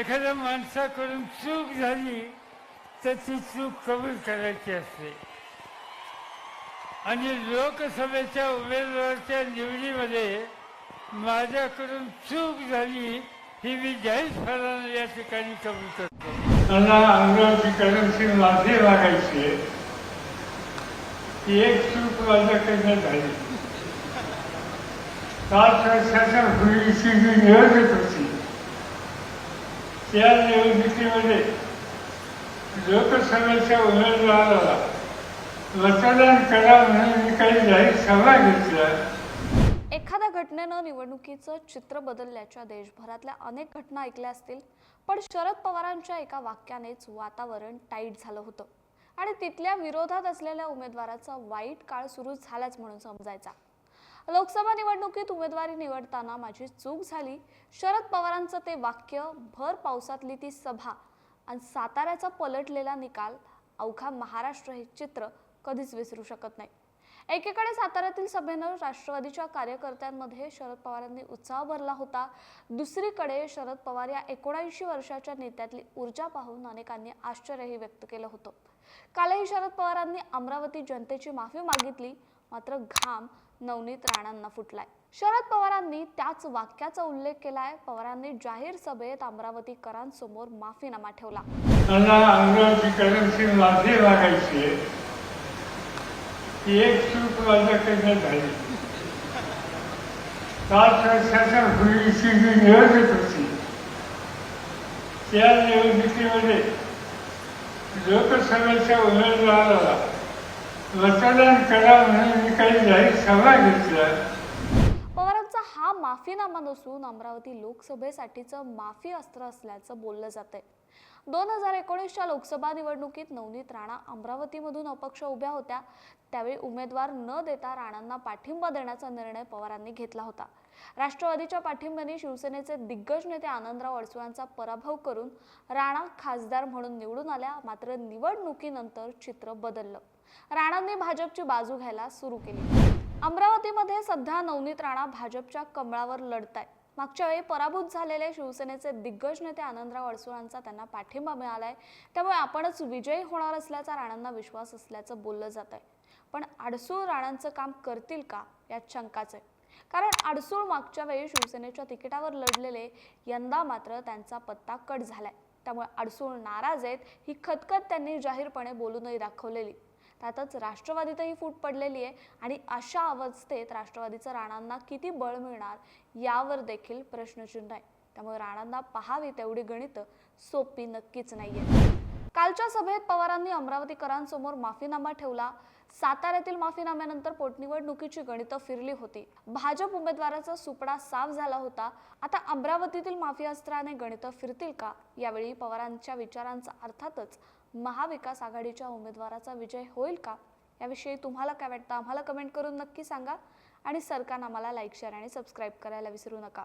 एखाद्या माणसाकडून चूक झाली तर ती चूक कबूल करायची असते. आणि लोकसभेच्या उमेदवाराच्या निवडीमध्ये माझ्याकडून चूक झाली ही मी जाहीरपणानं या ठिकाणी कबूल करतो. मला अमरावतीकरांची माझे मागायची ती एक चूक माझ्याकडनं झाली. पाच वर्षाच्या पूर्वीची मी निवडणूक होती. या निवडणुकीमध्ये लोकसभेच्या उमेदवाराला मतदान करा म्हणून मी काही जाहीर सभा घेतल्या. एखाद्या घटनेनं निवडणुकीचं चित्र बदलल्याच्या देशभरातल्या अनेक घटना ऐकल्या असतील पण शरद पवारांच्या एका वाक्यानेच वातावरण टाईट झालं होतं. आणि तिथल्या विरोधात असलेल्या उमेदवाराचा वाईट काळ सुरू झालाच म्हणून समजायचा. लोकसभा निवडणुकीत उमेदवारी निवडताना माझी चूक झाली. शरद पवारांचं ते वाक्य भर पावसातली ती सभा आणि साताऱ्याचा पलटलेला निकाल अवघा महाराष्ट्र हे चित्र कधीच विसरू शकत नाही. एकीकडे साताऱ्यातील सभेनं राष्ट्रवादीच्या कार्यकर्त्यांमध्ये शरद पवारांनी उत्साह भरला होता. दुसरीकडे शरद पवार या एकोणऐंशी वर्षाच्या नेत्यातली ऊर्जा पाहून अनेकांनी आश्चर्यही व्यक्त केलं होतं. कालही शरद पवारांनी अमरावती जनतेची माफी मागितली. मात्र घाम नवनीत राणांना फुटलाय. शरद पवारांनी त्याच वाक्याचा उल्लेख केलाय. पवारांनी जाहीर सभेत अमरावतीकरांसमोर माफीनामा ठेवला. मला अमरावतीकरांची माफी मागायची ती एक चूक माझ्याकडनं झाली पाच वर्षाच्या पूर्वीची जी निवडणूक होती. त्या निवडणुकीमध्ये लोकसभेच्या उमेदवाराला मतदान करा म्हणून मी काही जाहीर सभा घेतल्या पवारांचा हा माफीनामा नसून अमरावती लोकसभेसाठीचं माफी अस्त्र असल्याचं बोललं जातंय. दोन हजार एकोणीसच्या लोकसभा निवडणुकीत नवनीत राणा अमरावतीमधून अपक्ष उभ्या होत्या. त्यावेळी उमेदवार न देता राणांना पाठिंबा देण्याचा निर्णय पवारांनी घेतला होता. राष्ट्रवादीच्या पाठिंब्याने शिवसेनेचे दिग्गज नेते आनंदराव अडसुळांचा पराभव करून राणा खासदार म्हणून निवडून आल्या. मात्र निवडणुकीनंतर चित्र बदललं. राणांनी भाजपची बाजू घ्यायला सुरू केली. अमरावतीमध्ये सध्या नवनीत राणा भाजपच्या कमळावर लढताय मागच्या वेळी पराभूत झालेले शिवसेनेचे दिग्गज नेते आनंदराव अडसूळांचा त्यांना पाठिंबा मिळालाय. त्यामुळे आपणच विजयी होणार असल्याचा राणांना विश्वास असल्याचं बोललं जात आहे पण अडसूळ राणांचं काम करतील का यात शंकाच आहे. कारण अडसूळ मागच्या वेळी शिवसेनेच्या तिकिटावर लढलेले यंदा मात्र त्यांचा पत्ता कट झालाय. त्यामुळे अडसूळ नाराज आहेत ही खतखत त्यांनी जाहीरपणे बोलूनही दाखवलेली. त्यातच राष्ट्रवादीतही फूट पडलेली आहे आणि अशा अवस्थेत राष्ट्रवादीचं राणांना किती बळ मिळणार यावर देखील प्रश्नचिन्ह आहे. त्यामुळे राणांना पहावी तेवढी गणितं सोपी नक्कीच नाहीये. कालच्या सभेत पवारांनी अमरावतीकरांसमोर माफीनामा ठेवला. साताऱ्यातील माफीनाम्यानंतर पोटनिवडणुकीची गणितं फिरली होती. भाजप उमेदवाराचा सुपडा साफ झाला होता. आता अमरावतीतील माफी अस्त्राने गणितं फिरतील का? यावेळी पवारांच्या विचारांचा अर्थातच महाविकास आघाडीच्या उमेदवाराचा विजय होईल का? याविषयी तुम्हाला काय वाटतं? आम्हाला कमेंट करून नक्की सांगा. आणि सरकार आम्हाला लाईक शेअर आणि सबस्क्राईब करायला विसरू नका.